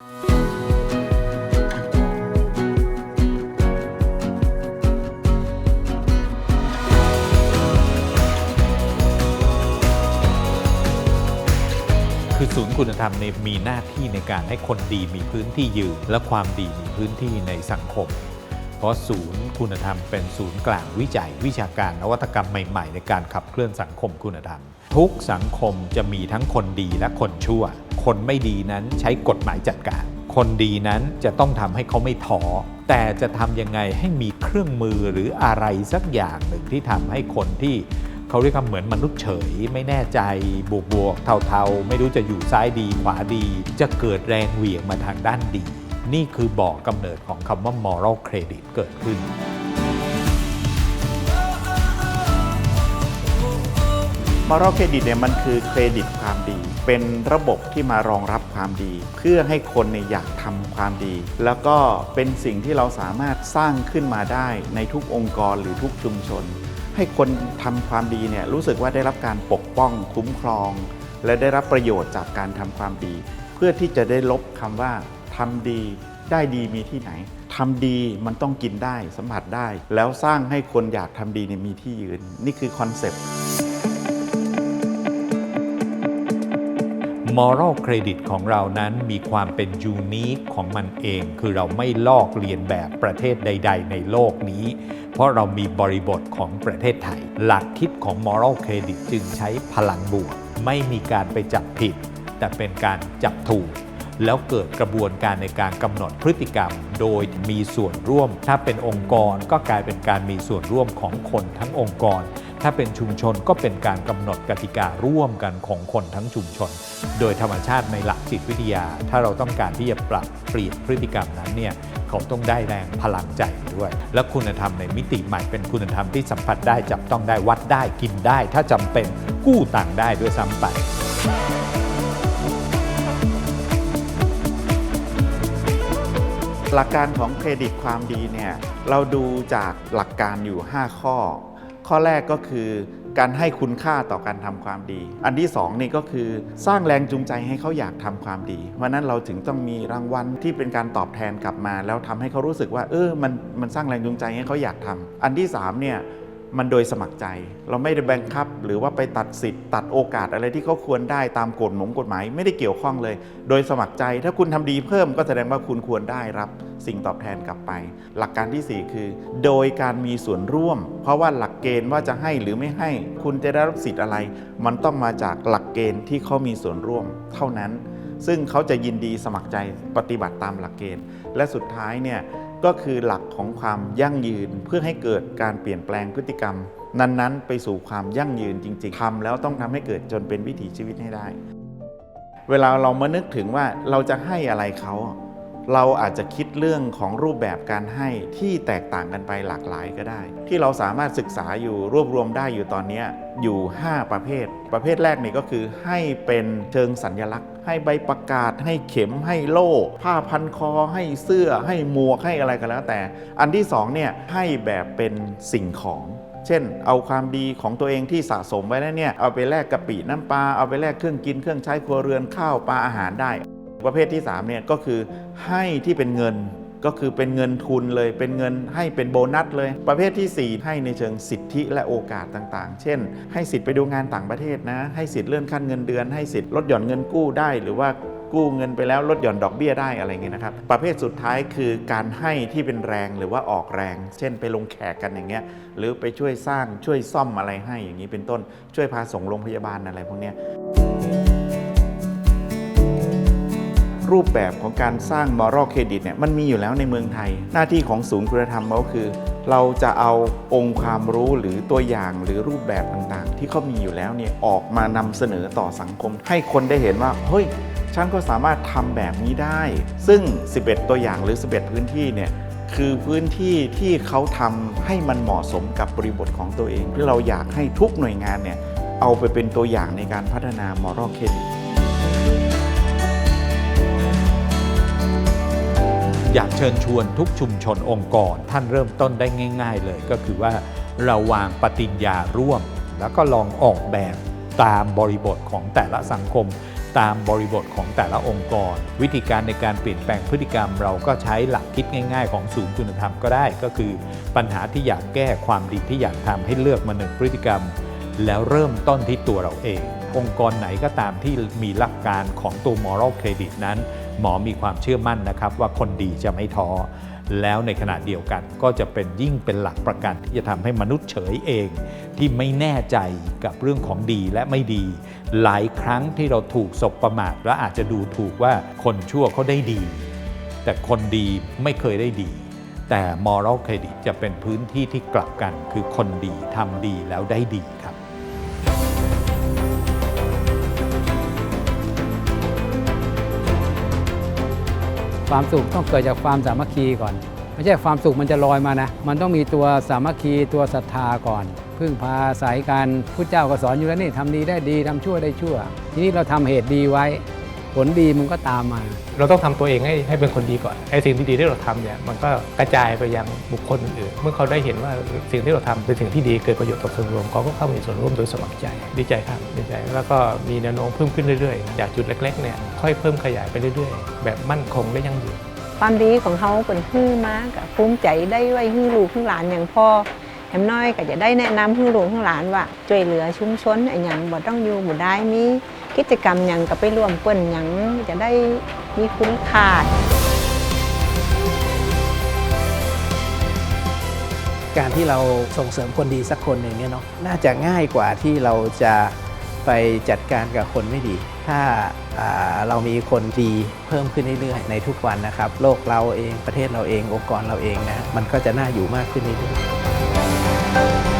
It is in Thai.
คือศูนย์คุณธรรมเนี่ยมีหน้าที่ในการให้คนดีมีพื้นที่ยืนและความดีมีพื้นที่ในสังคม เพราะศูนย์คุณธรรมเป็นศูนย์กลางวิจัยวิชาการนวัตกรรมใหม่ ๆ ในการขับเคลื่อนสังคมคุณธรรม ทุกสังคมจะมีทั้งคนดีและคนชั่ว คนไม่ดีนั้นใช้กฎหมายจัดการ คนดีนั้นจะต้องทำให้เขาไม่ท้อ แต่จะทำยังไงให้มีเครื่องมือหรืออะไรสักอย่างหนึ่งที่ทำให้คนที่เขาเรียกว่าเหมือนมนุษย์เฉย ไม่แน่ใจบวกบวกๆเทาๆ ไม่รู้จะอยู่ซ้ายดีขวาดี จะเกิดแรงเหวี่ยงมาทางด้านดี นี่คือบ่อกกำเนิดของคำว่า moral credit เกิดขึ้น มอรัลเครดิตเนี่ยมันคือเครดิตความดี เป็นระบบที่มารองรับความดี เพื่อให้คนเนี่ยอยากทำความดี แล้วก็เป็นสิ่งที่เราสามารถสร้างขึ้นมาได้ในทุกองค์กรหรือทุกชุมชน ให้คนทำความดีเนี่ยรู้สึกว่าได้รับการปกป้องคุ้มครอง และได้รับประโยชน์จากการทำความดี เพื่อที่จะได้ลบคำว่าทำดีได้ดีมีที่ไหนทำดีมันต้องกินได้สัมผัสได้ แล้วสร้างให้คนอยากทำดีเนี่ยมีที่ยืน นี่คือคอนเซปต์ moral credit ของเรานั้นมีความเป็นยูนิคของมันเอง คือเราไม่ลอกเลียนแบบประเทศใด ๆ ในโลกนี้ เพราะเรามีบริบทของประเทศไทย หลักคิดของ moral credit จึงใช้พลังบวก ไม่มีการไปจับผิด แต่เป็นการจับถูก แล้วเกิดกระบวนการในการกำหนดพฤติกรรม โดยมีส่วนร่วม ถ้าเป็นองค์กรก็กลายเป็นการมีส่วนร่วมของคนทั้งองค์กร ถ้าเป็นชุมชนก็เป็นการกำหนดกติการ่วมกันของคนทั้งชุมชน โดยธรรมชาติในหลักจิตวิทยา ถ้าเราต้องการที่จะปรับเปลี่ยนพฤติกรรมนั้นเนี่ยเขาต้องได้แรงพลังใจด้วย และคุณธรรมในมิติใหม่เป็นคุณธรรมที่สัมผัสได้จับต้องได้วัดได้กินได้ ถ้าจำเป็นกู้ต่างได้ด้วยซ้ำไปหลักการของเครดิตความดีเนี่ยเราดูจากหลักการอยู่ 5 ข้อ ข้อแรกก็คือการให้คุณค่าต่อการทำความดี อันที่2นี่ก็คือสร้างแรงจูงใจให้เขาอยากทำความดี เพราะนั้นเราถึงต้องมีรางวัลที่เป็นการตอบแทนกลับมา แล้วทำให้เขารู้สึกว่า เออมันมันสร้างแรงจูงใจให้เขาอยากทำอันที่3เนี่ย มันโดยสมัครใจ เราไม่ได้แบงคับ หรือว่าไปตัดสิทธิ์ตัดโอกาสอะไรที่เขาควรได้ตามกฎหมงกฎหมายไม่ได้เกี่ยวข้องเลย โดยสมัครใจ ถ้าคุณทำดีเพิ่มก็แสดงว่าคุณควรได้รับสิ่งตอบแทนกลับไป หลักการที่ 4 คือ โดยการมีส่วนร่วม เพราะว่าหลักเกณฑ์ว่าจะให้หรือไม่ให้ คุณจะได้รับสิทธิ์อะไร มันต้องมาจากหลักเกณฑ์ที่เขามีส่วนร่วม เท่านั้น ซึ่งเขาจะยินดีสมัครใจปฏิบัติตามหลักเกณฑ์ และสุดท้ายเนี่ย ก็คือหลักของความยั่งยืนเพื่อให้เกิดการเปลี่ยนแปลงพฤติกรรม นั้นๆ ไปสู่ความยั่งยืนจริง ๆทำแล้วต้องทำให้เกิดจนเป็นวิถีชีวิตให้ได้ เวลาเรามานึกถึงว่าเราจะให้อะไรเขา เราอาจจะคิดเรื่องของรูปแบบการให้ที่แตกต่างกันไปหลากหลายก็ได้ ที่เราสามารถศึกษาอยู่รวบรวมได้อยู่ตอนนี้อยู่ 5 ประเภท ประเภทแรกนี่ก็คือให้เป็นเชิงสัญญลักษณ์ ให้ใบประกาศ ให้เข็มให้โล่ ผ้าพันคอ ให้เสื้อ ให้หมวกให้อะไรก็แล้วแต่ อันที่สองเนี่ยให้แบบเป็นสิ่งของเช่นเอาความดีของตัวเองที่สะสมไว้แล้วเนี่ยเอาไปแลกกะปิน้ำปลาเอาไปแลกเครื่องกินเครื่องใช้ครัวเรือนข้าวปลาอาหารได้ ประเภทที่3เนี่ยก็คือให้ที่เป็นเงินก็คือเป็นเงินทุนเลย เป็นเงินให้เป็นโบนัสเลย ประเภททีสี่ 4 ให้ในเชิงสิทธิและโอกาสต่างๆ เช่น ให้สิทธิ์ไปดูงานต่างประเทศนะ ให้สิทธิ์เลื่อนขั้นเงินเดือน ให้สิทธิ์ลดหย่อนเงินกู้ได้ หรือว่ากู้เงินไปแล้วลดหย่อนดอกเบี้ยได้อะไรเงี้ยนะครับ ประเภทสุดท้ายคือการให้ที่เป็นแรงหรือว่าออกแรง เช่นไปลงแขกกันอย่างเงี้ย หรือไปช่วยสร้างช่วยซ่อมอะไรให้อย่างนี้เป็นต้น ช่วยพาส่งโรงพยาบาลอะไรพวกเนี้ย รูปแบบของการสร้างมอรัลเครดิตเนี่ยมันมีอยู่แล้วในเมืองไทย หน้าที่ของศูนย์คุณธรรมก็คือ เราจะเอาองค์ความรู้หรือตัวอย่างหรือรูปแบบต่างๆ ที่เขามีอยู่แล้วเนี่ยออกมานำเสนอต่อสังคม ให้คนได้เห็นว่าเฮ้ยฉันก็สามารถทำแบบนี้ได้ ซึ่ง 11 ตัวอย่างหรือ 11 พื้นที่เนี่ยคือพื้นที่ที่เขาทำให้มันเหมาะสมกับบริบทของตัวเองที่เราอยากให้ทุกหน่วยงานเนี่ยเอาไปเป็นตัวอย่างในการพัฒนามอรัลเครดิต อยากเชิญชวนทุกชุมชนองค์กร ท่านเริ่มต้นได้ง่าย ๆ เลยก็คือว่าเราวางปฏิญญาร่วม แล้วก็ลองออกแบบตามบริบทของแต่ละสังคม ตามบริบทของแต่ละองค์กร วิธีการในการเปลี่ยนแปลงพฤติกรรม เราก็ใช้หลักคิดง่าย ๆ ของศูนย์คุณธรรมก็ได้ ก็คือปัญหาที่อยากแก้ความดีที่อยากทำให้เลือกมาหนึ่งพฤติกรรม แล้วเริ่มต้นที่ตัวเราเอง องค์กรไหนก็ตามที่มีหลักการของตัว moral credit นั้น หมอมีความเชื่อมั่นนะครับ ว่าคนดีจะไม่ท้อแล้วในขณะเดียวกันก็จะเป็นยิ่งเป็นหลักประกันที่จะทำให้มนุษย์เฉยเอง ที่ไม่แน่ใจกับเรื่องของดีและไม่ดี หลายครั้งที่เราถูกสบประมาทและอาจจะดูถูกว่าคนชั่วเขาได้ดี แต่คนดีไม่เคยได้ดี แต่ moral credit จะเป็นพื้นที่ที่กลับกัน คือคนดีทำดีแล้วได้ดี ความสุขต้องเกิดจากความสามัคคีก่อน ไม่ใช่ความสุขมันจะลอยมานะ มันต้องมีตัวสามัคคีตัวศรัทธาก่อน พึ่งพาสายการพุทธเจ้าก็สอนอยู่แล้วนี่ทำดีได้ดีทำชั่วได้ชั่ว ทีนี้เราทำเหตุดีไว้ ลดีมันก็ตามมา เราต้องทำตัวเองให้ให้เป็นคนดีก่อนไอ้สิ่งที่ดีที่เราทำเนี่ยมันก็กระจายไปยังบุคคลอื่นๆเมื่อเขาได้เห็นว่าสิ่งที่เราทำเป็นสิ่งที่ดีเกิดประโยชน์ต่อส่วนรวมเขาก็เข้ามามีส่วนร่วมโดยสมัครใจดีใจครับดีใจแล้วก็มีแนวโน้มเพิ่มขึ้นเรื่อยๆ จากจุดเล็กๆเนี่ยค่อยเพิ่มขยายไปเรื่อยๆ แบบมั่นคงและยั่งยืนความดีของเขาเป็นฮื้อมากกับภูมิใจได้ไว้ฮื้อลูกฮื้อหลานอย่างพ่อแถมน้อยก็จะได้แนะนำฮื้อลูกฮื้อหลานว่าช่วยเหลือชุมชนไอ้หยังบ่ต้องอยู่บ่ได้มี กิจกรรมยังก็ไปร่วมเปิ้นยังจะได้มีคุณค่าการที่เราส่งเสริมคนดีสักคนหนึ่งเนี่ยเนาะน่าจะง่ายกว่าที่เราจะไปจัดการกับคนไม่ดี ถ้าาเรามีคนดีเพิ่มขึ้นเรื่อยๆในทุกวันนะครับ โลกเราเองประเทศเราเององค์กรเราเองนะมันก็จะน่าอยู่มากขึ้นเรื่อยๆ